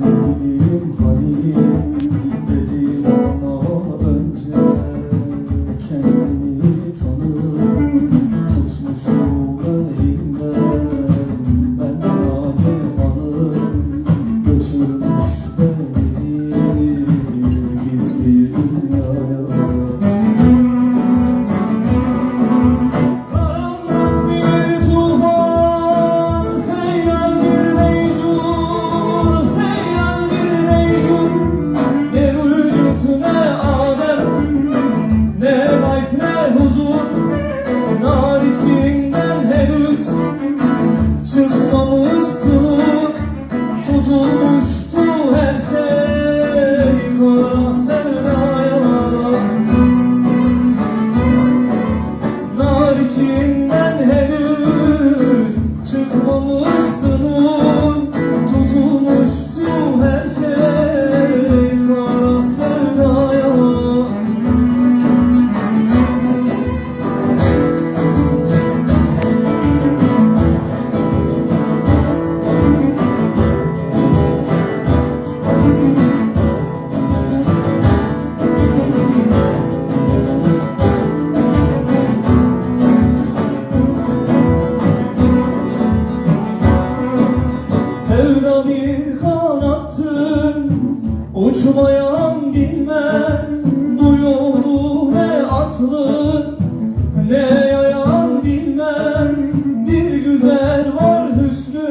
blessing. promise can bilmez. Bu yolu ne atlı ne yayan bilmez. Bir güzel var hüsnü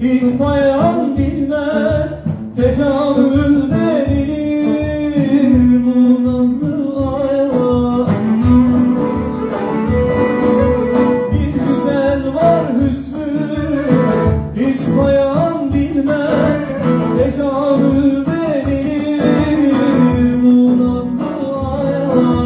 Hiç bayan bilmez. Tekamül denilir Bu nazlı aya Bir güzel var hüsnü Hiç bayan bilmez. Oh.